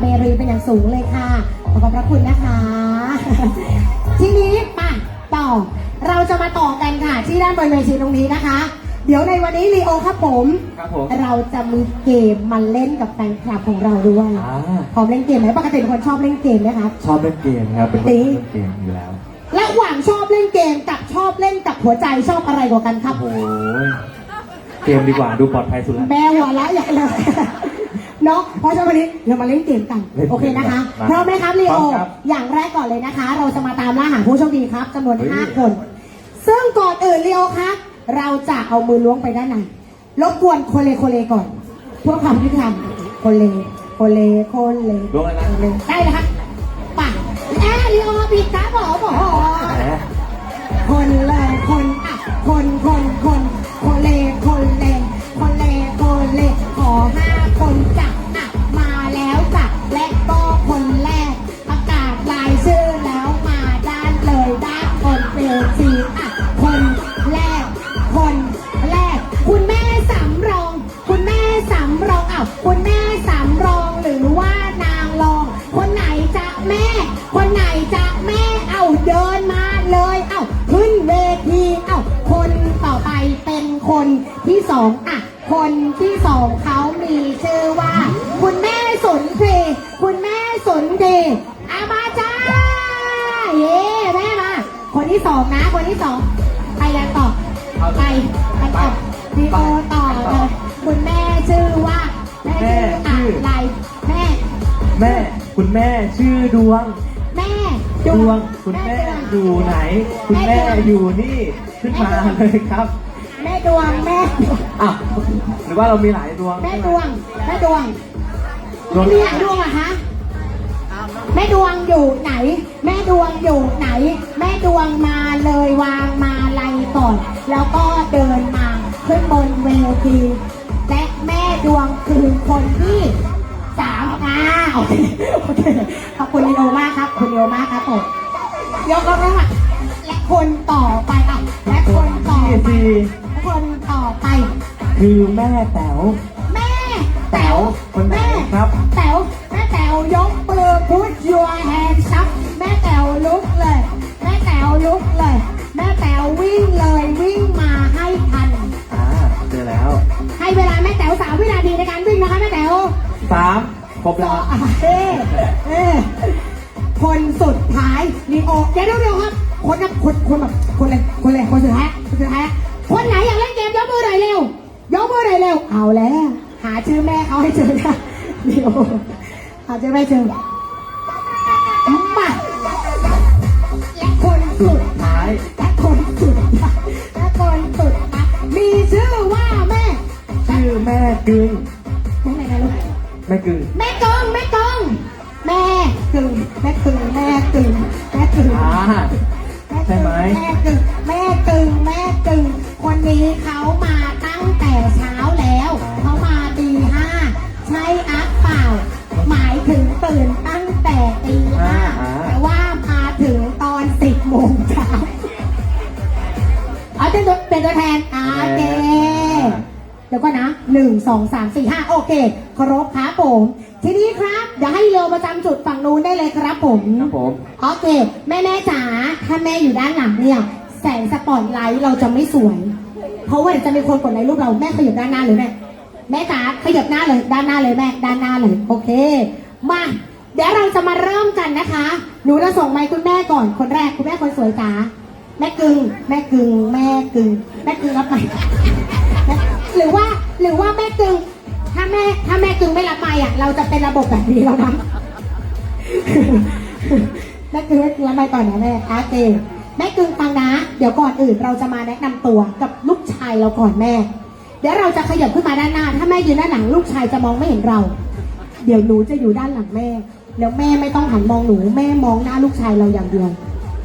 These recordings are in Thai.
เบรีเป็นอย่างสูงเลยค่ะ ขอบพระคุณนะคะ ทีนี้มาต่อ เราจะมาต่อกันค่ะ ที่ด้านบนเวทีตรงนี้นะคะ เดี๋ยวในวันนี้ลีโอครับผม ครับผม เราจะมีเกมมาเล่นกับแฟนคลับของเราด้วยอ่า พร้อมเล่นเกมไหมปกติเป็นคนชอบเล่นเกมไหมครับชอบเล่นเกมครับ เป็นคนตีชอบเล่นเกมอยู่แล้ว ระหว่างชอบเล่นเกมกับชอบเล่นกับหัวใจชอบอะไรกว่ากันครับโอ้โห เกมดีกว่าดูปลอดภัยสุดแล้ว แม่หัวละใหญ่เลย เนาะเพราะฉะนั้นวันนี้เรามาเล่นเกมกันเล่นเกมโอเคนะคะมาพร้อมไหมครับลีพร้โออมครับอย่างแรกก่อนเลยนะคะ เราจะมาตามล่าหาผู้โชคดีครับจำนวนเฮ้ย5คน ซึ่งก่อนอื่นลีโอครับเราจะเอามือล้วงไปด้านในรบกวนโคเลโคเลก่อนเพื่อความยุติธรรมโคเลโคเลโคเลลงเลยนะโคเลได้เลยครับป่ะแอร์ลีโอผิดครับผมโอ้โหแหมคนเลยคนอะคนคนคนโคเลโคเล สองอะ คนที่สองเขามีชื่อว่า คุณแม่สนเทคุณแม่สนเทอามาจ้า เย้แม่มา คนที่สองนะ คนที่สองไปกันต่อไปไปต่อวีโอต่อเลยคุณแม่ชื่อว่า แม่ชื่ออะไรแม่ แม่ คุณแม่ชื่อดวง แม่ดวง คุณแม่อยู่ไหน คุณแม่อยู่นี่ ขึ้นมาเลยครับแม่ ดวงแม่อะหรือว่าเรามีหลายดวงแม่ดวงแม่ดวงดวงมีหลายดวงเหรอะคะแม่ดวงอยู่ไหน แม่ดวงอยู่ไหน แม่ดวงมาเลยวางมาลัยก่อน แล้วก็เดินมาขึ้นบนเวทีและแม่ดวงคือคนที่สามอ่าโอเคโอเคขอบคุณลีโอมากครับ คุณลีโอมากครับผมยกแล้วค่ะและคนต่อไปอะและคนต่อที่ไปสี่และ คนต่อไป คือแม่แต๋วแม่แต๋วคนไหนแม่ครับ แต๋วแม่แต๋วยกมือ put your hands up แม่แต๋วลุกเลย แม่แต๋วลุกเลย แม่แต๋ววิ่งเลยวิ่งมาให้ทัน อ่าเจอแล้วให้เวลาแม่แต๋วสามวินาทีในการวิ่งนะคะแม่แต๋วสามครบต่แล้อวอะเอ้เอ้คนสุดท้ายลีโอเดี๋ยวเดี๋ยวเดี๋ยวครับ คนนะคนคนแบบคนเลยคนเลยคนสุดท้ายคนสุดท้าย คนไหนอยากเล่นเกมยกมือหน่อยเร็วยกมือหน่อยเร็ว เอาแล้ว หาชื่อแม่เขาให้เจอนะลีโอหาชื่อแม่เจอมาและคนสุดท้ายและคนสุดท้ายและคนสุดท้ายมีชื่อว่าแม่ ชื่อแม่กึ่งแม่ไหนนะลูกแม่กึ่งแม่กงแม่กงแม่กึ่งแม่กึ่งแม่กึ่งแม่กึ่งอ่าใช่ไหมแม่กึ่งแม่กึ่งแม่กึ่ง คนนี้เขามาตั้งแต่เช้าแล้วเขามาตีห้าใช่อักเปล่า หมายถึงตื่นตั้งแต่ตีห้าอ่าแต่ว่ามาถึงตอนสิบโมงเช้าเอาเป็นตัวเป็นตัวแทนอ่าโอเคเดี๋ยวก็นะหนึ่งสองสามสี่ห้าโอเค ครบครับผม ทีนี้ครับเดี๋ยวให้เรือประจำจุดฝั่งนู้นได้เลยครับผมครับผมโอเค แม่แม่จ๋าถ้าแม่อยู่ด้านหลังเนี่ยแสงสปอตไลท์เราจะไม่สวย เพราะว่าเดี๋ยวจะมีคนกดไลค์รูปเราแม่ขยับด้านหน้าเลยแม่แม่จ๋าขยับหน้าเลยด้านหน้าเลยแม่ด้านหน้าเลยโอเค มาเดี๋ยวเราจะมาเริ่มกันนะคะ หนูจะส่งไมค์คุณแม่ก่อนคนแรกคุณแม่คนสวยจ๋าแม่กึ่งแม่กึ่งแม่กึ่งแม่กึ่งรับไปหรือว่าหรือว่าแม่กึ่งถ้าแม่ถ้าแม่กึ่งไม่รับไมค์อะ เราจะเป็นระบบแบบนี้แล้วนะแม่กึ่งแม่กึงรับไมค์ก่อนนะแม่โอเค แม่กึ่งฟังนะ เดี๋ยวก่อนอื่นเราจะมาแนะนำตัวกับลูกชายเราก่อนแม่ เดี๋ยวเราจะขยับขึ้นมาด้านหน้า ถ้าแม่ยืนด้านหลังลูกชายจะมองไม่เห็นเรา เดี๋ยวหนูจะอยู่ด้านหลังแม่ แล้วแม่ไม่ต้องหันมองหนู แม่มองหน้าลูกชายเราอย่างเดียว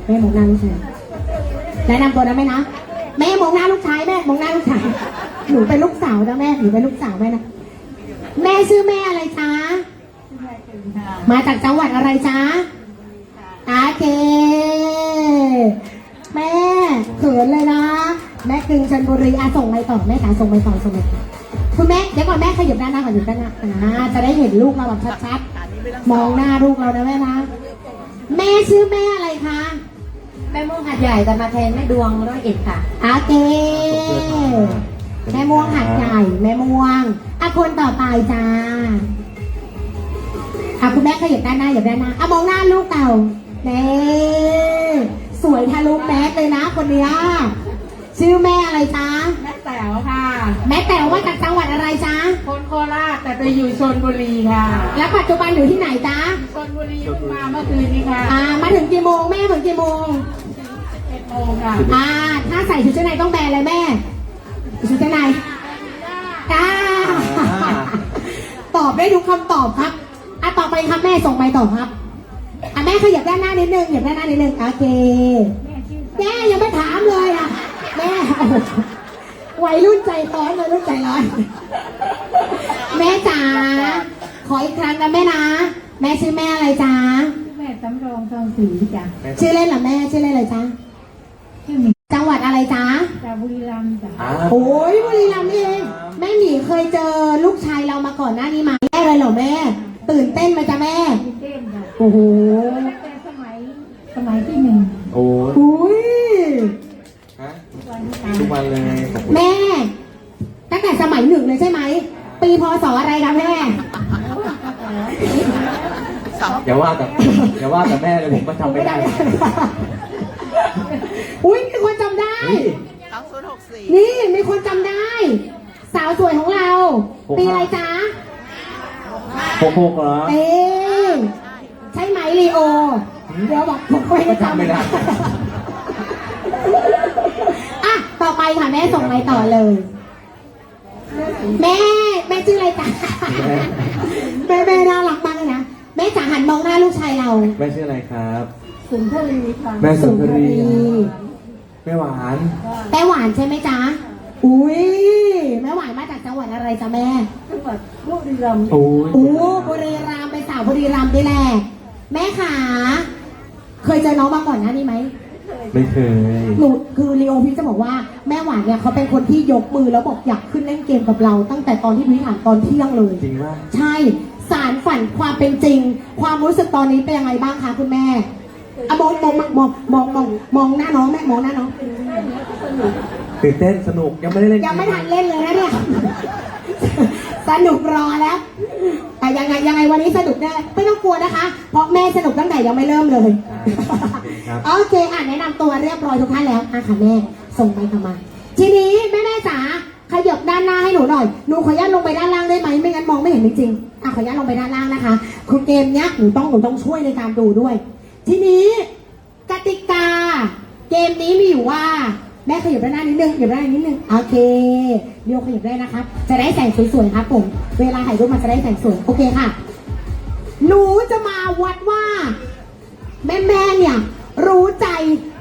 แม่มองหน้าลูกชายแนะนำตัวนะแม่นะ แม่มองหน้าลูกชายแม่มองหน้าลูกชาย หนูเป็นลูกสาวนะแม่ หนูเป็นลูกสาวแม่นะ แม่ชื่อแม่อะไรจ๊ะมาจากจังหวัดอะไรจ๊ะโอเค แม่เขินเลยนะ แม่กึงชนบุรีอะส่งไปต่อแม่จ๋าส่งไปต่อส่งไปต่อคุณแม่เดี๋ยวก่อนแม่ขยับด้านหน้าก่อนขยับด้านหน้าอ่าจะได้เห็นลูกเราแบบชัดๆมองหน้าลูกเรานะแม่นะแม่ชื่อแม่อะไรคะแม่ม่วงหัดใหญ่แต่มาแทนแม่ดวงร้อยเอ็ดค่ะอาเกแม่ม่วงหัดใหญ่แม่ม่วงอะคนต่อไปจ้าอะคุณแม่ขยับด้านหน้าอย่าด้านหน้าอะมองหน้าลูกเก่าเน่สวย ทะลุแมสเลยนะคนเนี้ยชื่อแม่อะไรจ๊ะแม่แต๋วค่ะ แม่แต่ว่าจากจังหวัดอะไรจ๊ะคนโคราชแต่ไปอยู่ชนบุรีค่ะ แล้วปัจจุบันอยู่ที่ไหนจ๊ะชนบุรีเพิ่งมาเมื่อคืนนี้ค่ะอ่ามาถึงกี่โมงแม่ถึงกี่โมงเจ็ดโมงค่ะอ่าถ้าใส่ชุดชั้นในต้องแบนเลยแม่ชุดชั้นในจ้าอ่าตอบได้ทุกคำตอบครับอะต่อไปครับแม่ส่งไปต่อครับ อะแม่ขยับด้านหน้านิดนึงขยับด้านหน้านิดนึงโอเคแม่ยังไม่ถามเลยอะแม่โอ้โหวัยรุ่นใจร้อนวัยรุ่นใจร้อน แม่จ๋าขออีกครั้งนะแม่นะ แม่ชื่อแม่อะไรจ๊ะแม่สำรองทองศรีจ้ะชื่อเล่นเหรอแม่ชื่อเล่นอะไรจ๊ะชื่อหมีจังหวัดอะไรจ๊ะจากบุรีรัมย์จ้ะอ่าโอ้ยบุรีรัมย์นี่เองแม่หมีเคยเจอลูกชายเรามาก่อนหน้านี้ไหมแม่เลยเหรอแม่ ตื่นเต้นไหมจ๊ะแม่มีเต้นค่ะโอ้โหตั้งแต่สมัยสมัยที่หนึ่งโอ้ยอุ้ยฮะวันนี้ตามทุกวันเลยขอบคุณแม่ ตั้งแต่สมัยหนึ่งเลยใช่ไหม ปีพศอะไรคะแม่ อย่าว่าแต่อย่าว่าแต่แม่เลยผมก็จำไม่ได้ อุ้ยมีคนจำได้ เฮ้ย นี่มีคนจำได้ สาวสวยของเราหกปีห้าอะไรจ๊ะ หกหกเหรอ เอ๊ะใช่ไหมลีโอ เดี๋ยวบอกผมไม่ได้จำไม่ได้ อะ ต่อไปค่ะแม่ส่งไปต่อเลย แม่ แม่ชื่ออะไรจ๊ะแม่แม่น่ารักมากเลยนะ แม่จ๋าหันมองหน้าลูกชายเรา แม่ชื่ออะไรครับ สุนทรีค่ะแม่สุนทรีสุนทรีแม่หวานแม่หวานใช่ไหมจ๊ะ อุ้ยแม่หวานมาจากจังหวัดอะไรจ๊ะแม่จัง หวัดบุรีรัมย์โอ้ยโอ้บุรีรัมย์เป็นสาวบุรีรัมย์ด้วยแหละ แม่ขาเคยเจอน้องมาก่อนหน้านี้ไหมไม่เคยหนูคือลีโอพี่จะบอกว่าแม่หวานเนี่ยเขาเป็นคนที่ยกมือแล้วบอกอยากขึ้นเล่นเกมกับเรา ตั้งแต่ตอนที่พี่ถามตอนเที่ยงเลยจริงว่าใช่สารฝันความเป็นจริง ความรู้สึกตอนนี้เป็นยังไงบ้างคะคุณแม่อะมองมองมองมองมองมองหน้าน้องแม่มองหน้าน้องตื่นเต้นสนุกยังไม่ได้เล่นยังไม่ทันเล่นเลยนะเนี่ย สนุกรอแล้วแต่ยังไงยังไงวันนี้สนุกแน่ไม่ต้องกลัวนะคะ เพราะแม่สนุกตั้งแต่ยังไม่เริ่มเลยครับ โอเคอะแนะนำตัวเรียบร้อยทุกท่านแล้วอะค่ะแม่ส่งไปค่ะมา ทีนี้แม่แม่จ๋าขยับด้านหน้าให้หนูหน่อยหนูขออนุญาตลงไปด้านล่างได้ไหมไม่งั้นมองไม่เห็นจริงๆอะขออนุญาตลงไปด้านล่างนะคะคือเกมเนี้ยหนูต้องหนูต้องช่วยในการดูด้วย ทีนี้กติกา เกมนี้มีอยู่ว่า แม่ขยับด้านหน้านิดนึงขยับด้านหน้านิดนึง โอเคเดี๋ยวขยับได้นะคะ จะได้แสงสวยๆครับผม เวลาถ่ายรูปมันจะได้แสงสวย โอเคค่ะ หนูจะมาวัดว่า แม่แม่ๆเนี่ย รู้ใจ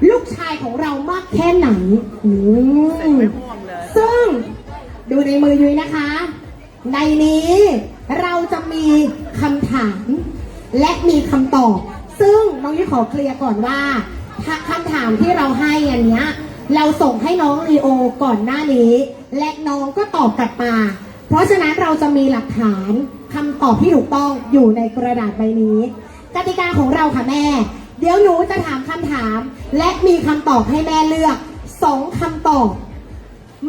ลูกชายของเรามากแค่ไหนอืมซึ่งดูในมือยุ้ยนะคะ ในนี้เราจะมีคำถาม และมีคำตอบ ซึ่งน้องยุ้ยขอเคลียร์ก่อนว่าถ้าคำถามที่เราให้อันเนี้ย เราส่งให้น้องลีโอก่อนหน้านี้ และน้องก็ตอบกลับมา เพราะฉะนั้นเราจะมีหลักฐานคำตอบที่ถูกต้องอยู่ในกระดาษใบนี้กติกาของเราค่ะแม่ เดี๋ยวหนูจะถามคำถาม และมีคำตอบให้แม่เลือกสองคำตอบ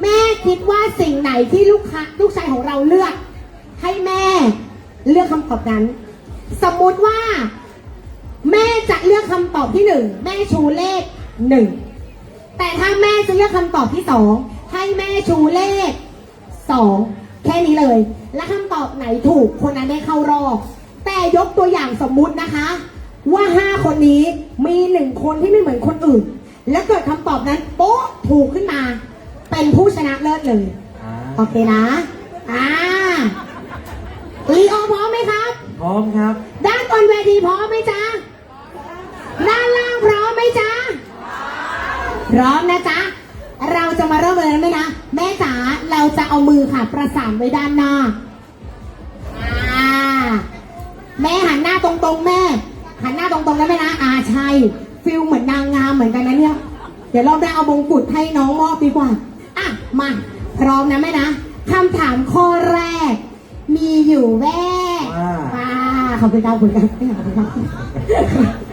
แม่คิดว่าสิ่งไหนที่ลูกค้าลูกชายของเราเลือก ให้แม่เลือกคำตอบนั้น สมมุติว่า แม่จะเลือกคำตอบที่หนึ่งแม่ชูเลขหนึ่ง แต่ถ้าแม่จะเลือกคำตอบที่สองให้แม่ชูเลขสองแค่นี้เลย และคำตอบไหนถูกคนนั้นได้เข้ารอบแต่ยกตัวอย่างสมมุตินะคะ ว่าห้าคนนี้มีหนึ่งคนที่ไม่เหมือนคนอื่น แล้วเกิดคำตอบนั้นโป๊ะถูกขึ้นมา เป็นผู้ชนะเลิศเลยอ่าโอเคนะอ่าลีโอพร้อมไหมครับ พร้อมครับ ด้านบนเวทีพร้อมไหมจ๊ะด้านล่างพร้อมไหมจ๊ะ พร้อมนะจ๊ะ เราจะมาเริ่มเลยนะแม่นะ แม่จ๋า เราจะเอามือค่ะ ประสานไว้ด้านหน้าอ่าแม่หันหน้าตรงๆ แม่ หันหน้าตรงๆแล้วแม่นะอ่าใช่ฟิลเหมือนนางงามเหมือนกันนะเนี่ย เดี๋ยวเราได้เอามงกุฎให้น้องมอบดีกว่า อะ มา พร้อมนะแม่นะคำถามข้อแรก มีอยู่แว่ว่าว่าขอบคุณครับขอบคุณครับขอบคุณครับจ๋า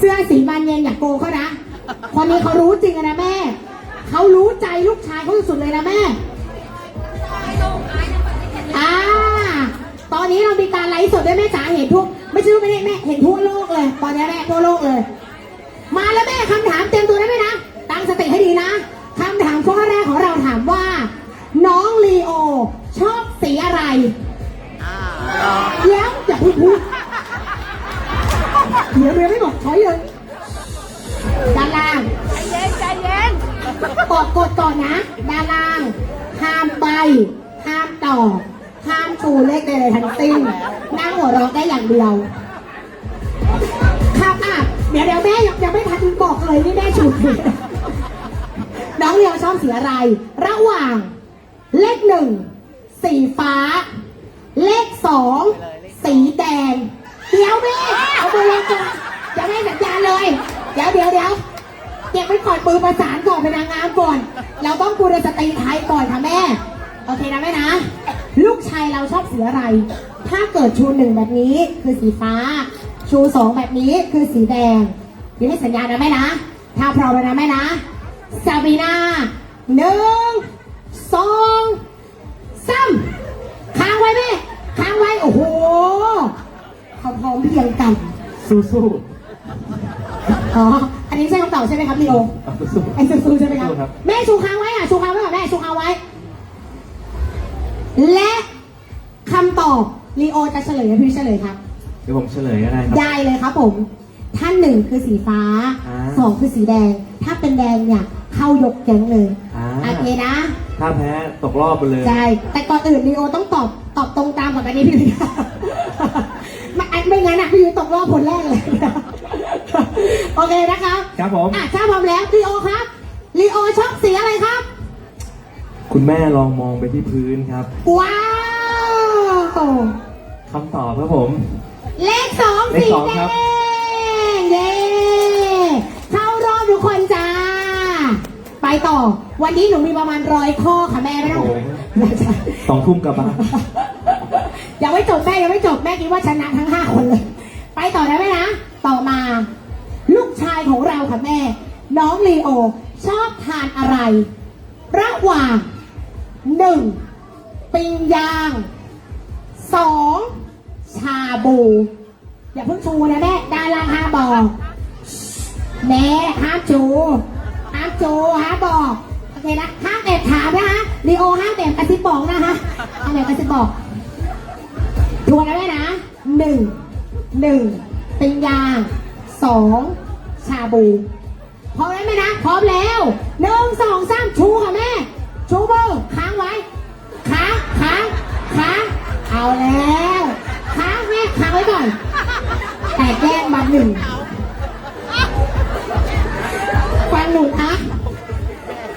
เสื้อสีบานเย็นอย่าโกงเขานะ คนนี้เขารู้จริงอะนะแม่ เขารู้ใจลูกชายเขาสุดๆเลยนะแม่อ่าตอนนี้เรามีการไลฟ์สดด้วยแม่จ๋าเห็นทุก ไม่ใช่ว่าไม่ได้แม่เห็นทั่วโลกเลย ตอนนี้แม่ทั่วโลกเลย มาแล้วแม่คำถามเตรียมตัวได้ไหมนะตั้งสติให้ดีนะคำถามข้อแรกของเราถามว่า น้องลีโอ ชอบสีอะไรเดี๋ยวอย่าเพูดพูด เดี๋ยวเดี๋ยวไม่บอกถอยเลยด้านล่าง ใจเย็นใจเย็นกดกดก่อนนะด้านล่างห้ามไปห้ามตอบห้ามชูเลขใดๆทั้งสิ้นนั่งหัวเราะได้อย่างเดียวครับอะเดี๋ยวเดี๋ยวแม่ยังยังไม่ทันบอกเลยนี่แม่ชูผิดน้องเรียวชอบสีอะไร ระหว่าง เลขหนึ่งสีฟ้า เลขสองสีแดง เดี๋ยวแม่เอาไปลงก่อนจะไม่สัญญาณเลย เดี๋ยวเดี๋ยวเดี๋ยวเก็บไว้ก่อนปืนประสานก่อนเป็นนางงามก่อน เราต้องกูรสตรีไทยก่อนค่ะแม่ โอเคนะแม่นะ ลูกชายเราชอบสีอะไร ถ้าเกิดชูหนึ่งแบบนี้คือสีฟ้า ชูสองแบบนี้คือสีแดงยังให้สัญญาณนะแม่นะ ถ้าพร้อมแล้วนะแม่นะซาบีนาหนึ่งสองสามค้างไว้แม่ค้างไว้ โอ้โห เขาพร้อมเพรียงกันสู้อ๋อ อันนี้ใช่คำตอบใช่ไหมครับลีโอๆเอาสู้ๆไอ้ซูๆใช่ไหมครับ สู้ครับ แม่ชูค้างไว้อะ ชูค้างไว้ก่อนแม่ชูค้างไว้ และคำตอบลีโอจะเฉลยไหมพี่เฉลยครับ เดี๋ยวผมเฉลยก็ได้ครับ ได้เลยครับผม ท่านหนึ่งคือสีฟ้า อ่า สองคือสีแดง ถ้าเป็นแดงเนี่ยเข้ายกแก๊งเลยอ่าโอเคนะ ถ้าแพ้ตกรอบไปเลย ใช่ แต่ก่อนอื่นลีโอต้องตอบตอบตรงตามกับอันนี้พี่ยุ้ย ไม่อันไม่งั้นอะพี่ยุ้ยตกรอบคนแรกเลย โอเคนะครับครับผม อะถ้าพร้อมแล้วลีโอครับลีโอชอบสีอะไรครับ คุณแม่ลองมองไปที่พื้นครับว้าวคำตอบครับผม เลขสองเลขสีสองแดครับ งเย้เข้ารอบทุกคนจ้า ไปต่อ วันนี้หนูมีประมาณร้อยข้อค่ะแม่ไม่ต้องโอ้โหไม่ใช่สองทุ่มกลับบ้าน ยังไม่จบแม่ยังไม่จบแม่คิดว่าชนะทั้งห้าคนเลย ไปต่อได้ไหมนะ ต่อมา ลูกชายของเราค่ะแม่ น้องลีโอ ชอบทานอะไร ระหว่างหนึ่งปิ้งย่างสองชาบู อย่าเพิ่งชูนะแม่ดาราห้าบอกแม่ห้ามชูห้ามชูห้ามบอกโอเคนะห้ามแอบถามนะคะลีโอห้ามแอบกระซิบบอกนะคะห้ามแอบกระซิบบอก ทวนนะแม่นะหนึ่งหนึ่งเป็นยางสองชาบูพร้อมแล้วไหมนะ พร้อมแล้วหนึ่งสองสามชูค่ะแม่ ชูเบอร์ค้างไว้ ค้างค้างค้างเอาแล้ว ค้างแม่ค้างไว้ก่อน แต่แกล้งมาหนึ่งฟังหนูนะ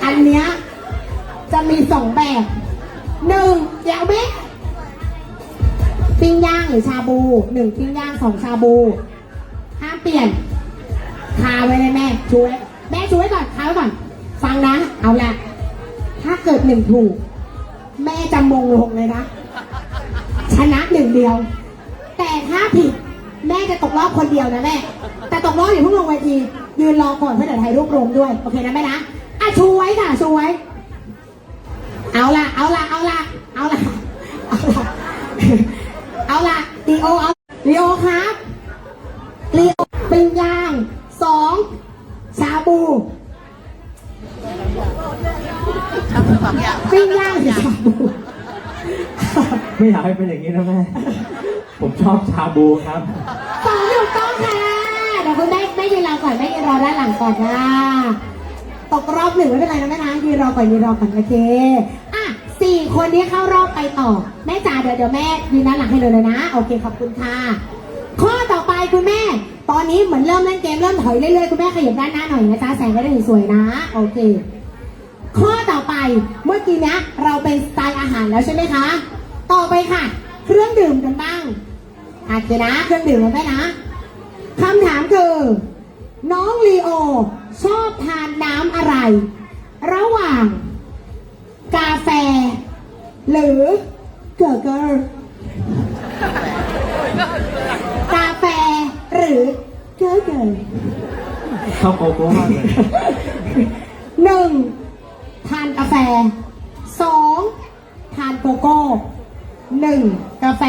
อันเนี้ยจะมีสองแบบหนึ่งเดี๋ยวแม่ปิ้งย่างห รือชาบูหนึ่งปิ้งย่างสองชาบู ห้ามเปลี่ยน คาไว้เลยแม่ช่วยแม่ช่วยก่อนคาไว้ก่อน ฟังนะ เอาละถ้าเกิดหนึ่งถูก แม่จะมงลงเลยนะ ชนะหนึ่งเดียว แต่ถ้าผิด แม่จะตกรอบคนเดียวนะแม่ แต่ตกรอบอย่าเพิ่งลงเวที ยืนรอก่อนเพื่อเดี๋ยวถ่ายรูปรวมด้วย โอเคนะแม่นะอะชูไว้ค่ะชูไว้ เอาละเอาละเอาละเอาละ ละลีโอเอาลีโอครับลีโอปิ้งย่างสองชาบูปิ้งย่างหรือชาบู ไม่อยากให้เป็นอย่างนี้นะแม่ ผมชอบชาบูครับสองถูกต้องค่ะเดี๋ยวคุณแม่แม่ยืนรอก่อนแม่ยืนรอด้านหลังก่อนนะตกรอบหนึ่งไม่เป็นไรนะแม่นะยืนรอก่อนยืนรอก่อนโอเคอะ สี่คนนี้เข้ารอบไปต่อ แม่จ๋าเดี๋ยวเดี๋ยวแม่ยืนด้านหลังให้เลยเลยนะ โอเคขอบคุณค่ะ ข้อต่อไปคุณแม่ ตอนนี้เหมือนเริ่มเล่นเกมเริ่มถอยเรื่อยๆคุณแม่ขยับด้านหน้าหน่อยนะจ๊ะแสงก็ได้สวยๆนะ โอเค ข้อต่อไปเมื่อกี้เนี้ยเราเป็นสไตล์อาหารแล้วใช่ไหมคะ ต่อไปค่ะ เครื่องดื่มกันบ้างอาจจะนะเครื่องดื่มกันไหมนะคำถามคือน้องลีโอ ชอบทานน้ำอะไร ระหว่าง กาแฟ หรือเกอร์เกอร์กาแฟหรือเกอเกอชอบโกโก้มากเลยหนึ่งทานกาแฟสองทานโกโก้หนึ่งกาแฟ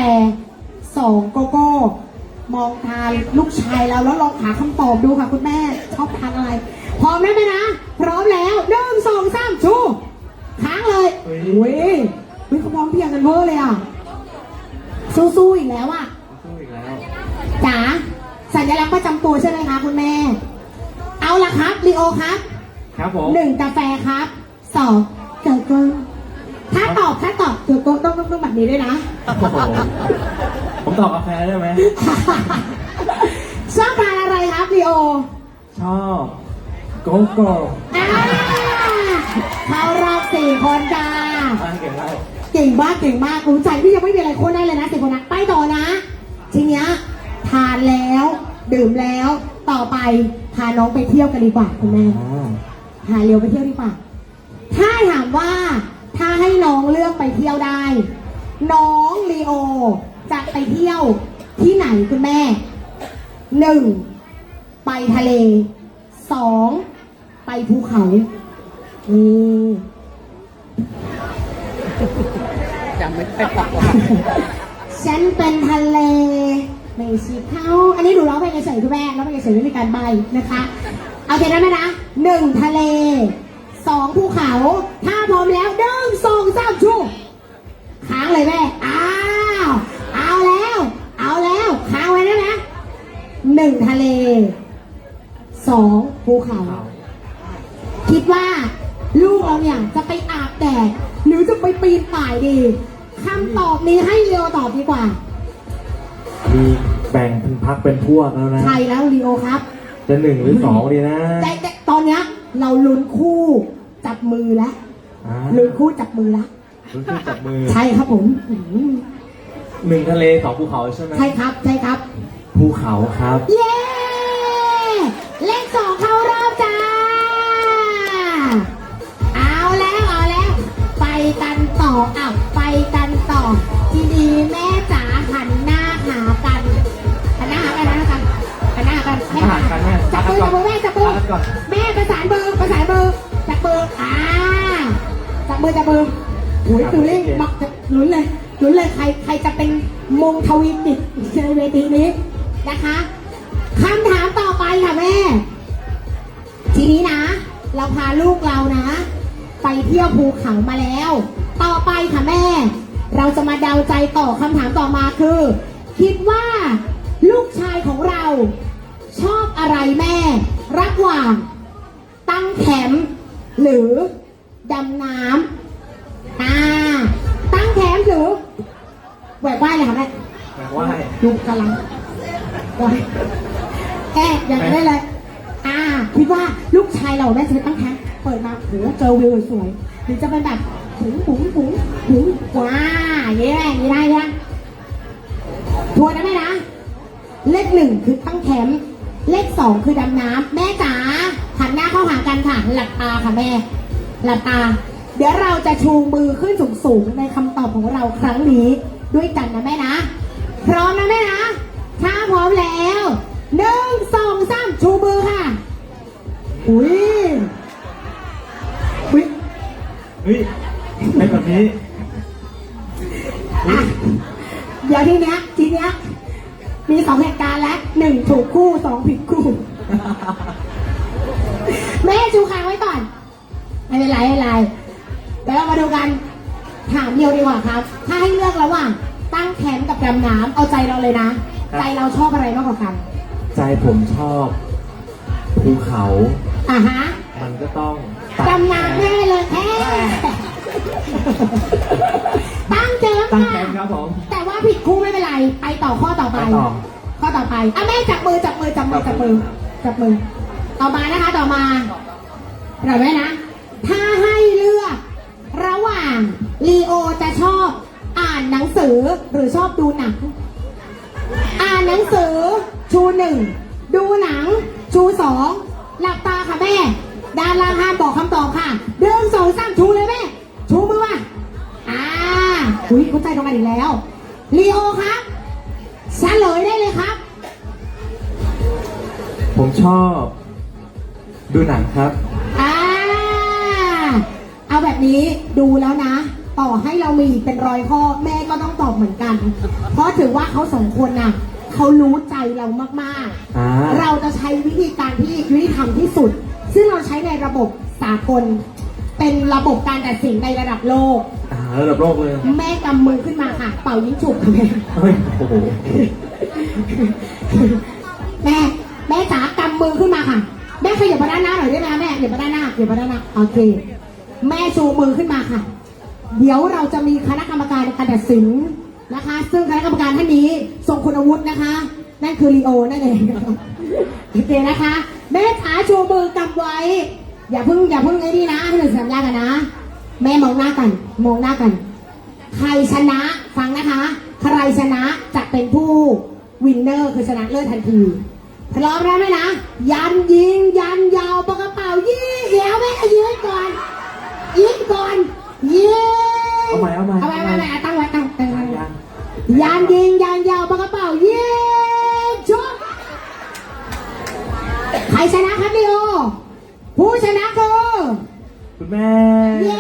สองโกโก้ มองทานลูกชายเราแล้วลองหาคำตอบดูค่ะคุณแม่ ชอบทานอะไร พร้อมได้ไหมนะ พร้อมแล้วหนึ่งสองสามชู ค้างเลยเฮ้ยเว้ยเฮ้ยเขาพร้อมเพรียงกันเวอร์เลยอะ สู้ๆอีกแล้วอะ สู้อีกแล้ว จ๋าสัญลักษณ์ประจำตัวใช่ไหมคะคุณแม่ เอาละครับลีโอครับครับผม หนึ่งกาแฟครับสองเกลือเกลือถ้าตอบถ้าตอบเกลือเกลือต้องต้องต้องแบบนี้ด้วยนะ โอ้โห ผมตอบกาแฟได้ไหม ชอบทานอะไรครับลีโอชอบโกโก้ อ่า เข้ารอบสี่คนจ้าอ่านเก่งมากเก่งมากเก่งมากรู้ใจพี่ยังไม่มีอะไรโค้นได้เลยนะสี่คนนะไปต่อนะ ทีเนี้ยทานแล้ว ดื่มแล้ว ต่อไปพาน้องไปเที่ยวกันดีกว่าคุณแม่อ่าหาเร็วไปเที่ยวดีกว่า ถ้าถามว่าถ้าให้น้องเลือกไปเที่ยวได้ น้องลีโอจะไปเที่ยวที่ไหนคุณแม่หนึ่งไปทะเลสองไปภูเขา นี่จำไม่ได้ปอกฉันเป็นทะเลไม่ใช่เขาอันนี้หนูร้องเพลงเฉยๆคุณแม่ร้องเพลงเฉยๆไม่มีการใบนะคะเอาใจได้ไหมนะหนึ่งทะเลสองภูเขา ถ้าพร้อมแล้วหนึ่งสองสามชูค้างเลยแม่อ้าวเอาแล้ว เอาแล้วค้างไว้ได้ไหมหนึ่งทะเลสองภูเขา คิดว่า ลูกเราเนี่ยจะไปอาบแดดหรือจะไปปีนป่ายดีคำตอบนี้ให้เรียวตอบดีกว่า มีแบ่งเป็นพักเป็นพวกแล้วนะ ใช่แล้วลีโอครับ จะหนึ่งหรือสองดีนะแต่แต่ตอนเนี้ยเราลุ้นคู่จับมือแล้วอ่าลุ้นคู่จับมือแล้วรู้สึกจับมือใช่ครับผมอืมหนึ่งทะเลสองภูเขาใช่ไหมใช่ครับใช่ครับ ภูเขาครับ เย้ เลขสองเข้ารอบจ้าเอา ออ้าวไปกันต่อ ทีนี้แม่จ๋าหันหน้าหากันหันหน้าหากันหันหน้ากันหันหน้าหากันแม่หันหน้าหากันแม่จับมือจับมือแม่จับมือหันกันก่อนแม่ประสานมือประสานมือจับมืออ่าจับมือจับมือโอ้ยตื่นเล่นมักจะลุ้นเลยลุ้นเลยใครใครจะเป็นมงทวินดิในเวทีนี้นะคะคำถามต่อไปค่ะแม่ ทีนี้นะ เราพาลูกเรานะ ไปเที่ยวภูเขามาแล้ว ต่อไปค่ะแม่ เราจะมาเดาใจต่อคำถามต่อมาคือ คิดว่าลูกชายของเรา ชอบอะไรแม่ ระหว่าง ตั้งแคมป์หรือดำน้ำอ่าตั้งแคมป์หรือแหวกว่ายเลยค่ะแม่แปลว่าลูกกำลังว่ายแอบอย่างนี้ได้เลยอ่าคิดว่าลูกชายเราแม่จะไปตั้งแคมป์เปิดมาโหเจอวิวสวยหรือจะเป็นแบบ หุงหุงหุงหุงว้าอย่างนี้แม่อย่างนี้ได้ยังทวนนะแม่นะ เลขหนึ่งคือตั้งแคมป์เลขสองคือดำน้ำแม่จ๋าหันหน้าเข้าหากันค่ะหลับตาค่ะแม่ หลับตา เดี๋ยวเราจะชูมือขึ้นสูงๆในคำตอบของเราครั้งนี้ด้วยกันนะแม่นะ พร้อมนะแม่นะถ้าพร้อมแล้วหนึ่งสองสามชูมือค่ะอุ้ยอุ้ยเฮ้ย เป็นแบบนี้อะเดี๋ยวทีเนี้ยทีเนี้ยมีสองเหตุการณ์แล้วหนึ่งถูกคู่สองผิดคู่ แม่ชูค้างไว้ก่อนไม่เป็นไรไม่เป็นไรเดี๋ยวเรามาดูกัน ถามเดียวดีกว่าครับ ถ้าให้เลือกระหว่างตั้งแคมป์กับดำน้ำเอาใจเราเลยนะ ครับ ใจเราชอบอะไรมากกว่ากันใจผมชอบภูเขา อะฮะมันก็ต้องดำน้ำแน่เลยแอะ ตั้งแคมป์ตั้งค่ะ แคมป์ครับผม แต่ว่าผิดคู่ไม่เป็นไร ไปต่อข้อต่อไป ไปต่อ ข้อต่อไปอะแม่จับมือจับมือจับมือจับมือจับมือ ต่อมานะคะต่อมาเราแม่นะ ถ้าให้เลือก ระหว่างลีโอจะชอบ อ่านหนังสือหรือชอบดูหนัง อ่านหนังสือชูหนึ่งดูหนัง ชูสองหลับตาค่ะแม่ด้านล่างห้ามบอกคำตอบค่ะเดินงสองสามชูเลยแม่ ชูมือมาอ่าอุ้ยเข้าใจตรงกันอีกแล้วลีโอครับเฉลยได้เลยครับ ผมชอบ ดูหนังครับ อ่า เอาแบบนี้ดูแล้วนะ ต่อให้เรามีอีกเป็นร้อยข้อแม่ก็ต้องตอบเหมือนกัน เพราะถือว่าเขาสองคนน่ะเขารู้ใจเรามากอ่า ๆ เราจะใช้วิธีการที่ยุติธรรมที่สุด ซึ่งเราใช้ในระบบสากล เป็นระบบการตัดสินในระดับโลก อ่าระดับโลกเลยแม่กำมือขึ้นมาค่ะ เป่ายิงฉุบค่ะแม่เฮ้ยโอ้โหแม่แม่จ๋ากำมือขึ้นมาค่ะ แม่ขยับมาด้านหน้าหน่อยได้ไหมคะแม่ขยับมาด้านหน้าขยับมาด้านหน้าโอเค แม่ชูมือขึ้นมาค่ะ เดี๋ยวเราจะมีคณะกรรมการในการตัดสินนะคะ ซึ่งคณะกรรมการท่านนี้ทรงคุณวุฒินะคะ นั่นคือลีโอนั่นเองโอเคนะคะ แม่ขาชูมือกำไว้ อย่าเพิ่งอย่าเพิ่งไอ้นี่นะให้หนึ่งสัญญากันนะ แม่มองหน้ากัน มองหน้ากัน ใครชนะฟังนะคะ ใครชนะจะเป็นผู้วินเนอร์คือชนะเลิศทันทีพร้อมแล้วไหมนะ ยันยิงยันยาวปากกระเป๋ายิงเดี๋ยวแม่ยืนก่อนยิงก่อนยิงเอาใหม่เอาใหม่เอาใหม่เอาใหม่เอาใหม่ตั้งไว้ตั้งตั้งไว้ยังยันยิงยันยาวปากกระเป๋ายิงชุบใครชนะครับดิโอ ผู้ชนะคือคุณแม่เย้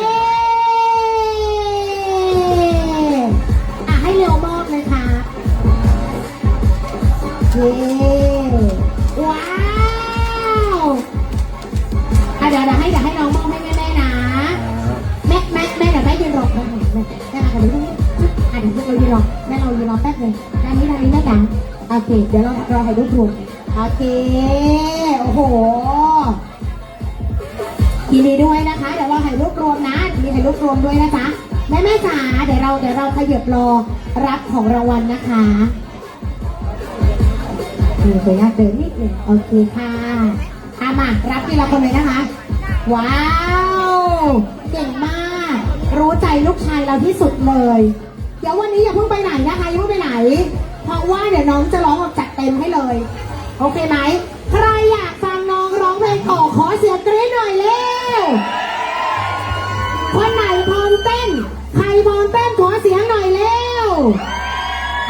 อะให้เร็วมอบเลยค่ะเย้ว้าวอะเดี๋ยวเดี๋ยวให้เดี๋ยวให้น้องมอบให้แม่แม่ๆนะแม่แม่แม่เดี๋ยวแม่ยืนรอแม่แม่แม่มากันนี้อะเดี๋ยวเรายืนรอแม่เรายืนรอแป๊บนึงด้านนี้ด้านนี้แม่จ๋าโอเคเดี๋ยวเรารอให้รูปรวมโอเคโอ้โห มด้วยนะจ๊ะแม่แม่จ๋าเดี๋ยวเราเดี๋ยวเราขยับรอรับของรางวัลนะคะเออขออนุญาตเดินนิดหนึ่งโอเคค่ะอามารับทีละคนเลยนะคะ ว้าว เก่งมาก รู้ใจลูกชายเราที่สุดเลย เดี๋ยววันนี้อย่าเพิ่งไปไหนนะคะอย่าเพิ่งไปไหน เพราะว่าเดี๋ยวน้องจะร้องออกจัดเต็มให้เลย โอเคไหมใครอยากฟังน้องร้องเพลงต่อขอเสียงกรี๊ดหน่อยเร็วคนไหน ใครพร้อมเต้นขอเสียงหน่อยเร็ว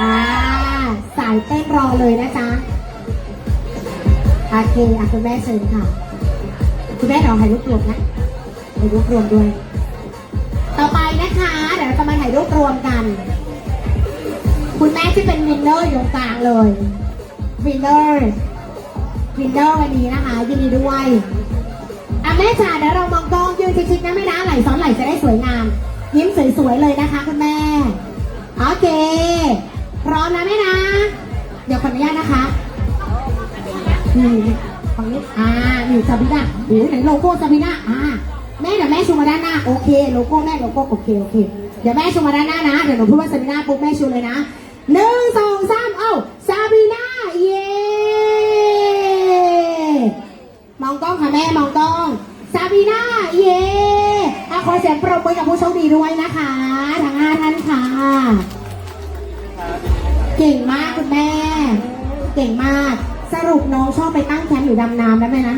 อ่า สายเต้นรอเลยนะจ๊ะ โอเคอะคุณแม่เชิญค่ะ คุณแม่เดี๋ยวถ่ายรูปรวมนะถ่ายรูปรวมด้วย ต่อไปนะคะ เดี๋ยวเราจะมาถ่ายรูปรวมกัน คุณแม่ที่เป็นวินเนอร์อยู่ตรงกลางเลยวินเนอร์วินเนอร์วันนี้นะคะยินดีด้วยอะแม่จ๋าเดี๋ยวเรามองกล้องยืนชิดๆนะแม่นะไหลซ้อนไหลจะได้สวยงาม ยิ้มสวยๆเลยนะคะคุณแม่ โอเค พร้อมนะแม่นะ เดี๋ยวขออนุญาตนะคะนี่ฝั่งนี้อ่านี่ซาบิน่าโอ้ยไหนโลโก้ซาบิน่าอ่าแม่เดี๋ยวแม่ชูมาด้านหน้าโอเคโลโก้แม่โลโก้โอเคโอเค เดี๋ยวแม่ชูมาด้านหน้านะเดี๋ยวหนูพูดว่าซาบิน่าปุ๊บแม่ชูเลยนะหนึ่งสองสามเอ้าซาบิน่าเย้มองกล้องค่ะแม่มองกล้องซาบิน่าเย้อ่ ขอเสียงปรบมือกับผู้โชคดีด้วยนะคะทั้งห้าท่านค่ะ เก่งมากคุณแม่ เก่งมาก สรุปน้องชอบไปตั้งแคมป์อยู่ดำน้ำได้ไหมนะ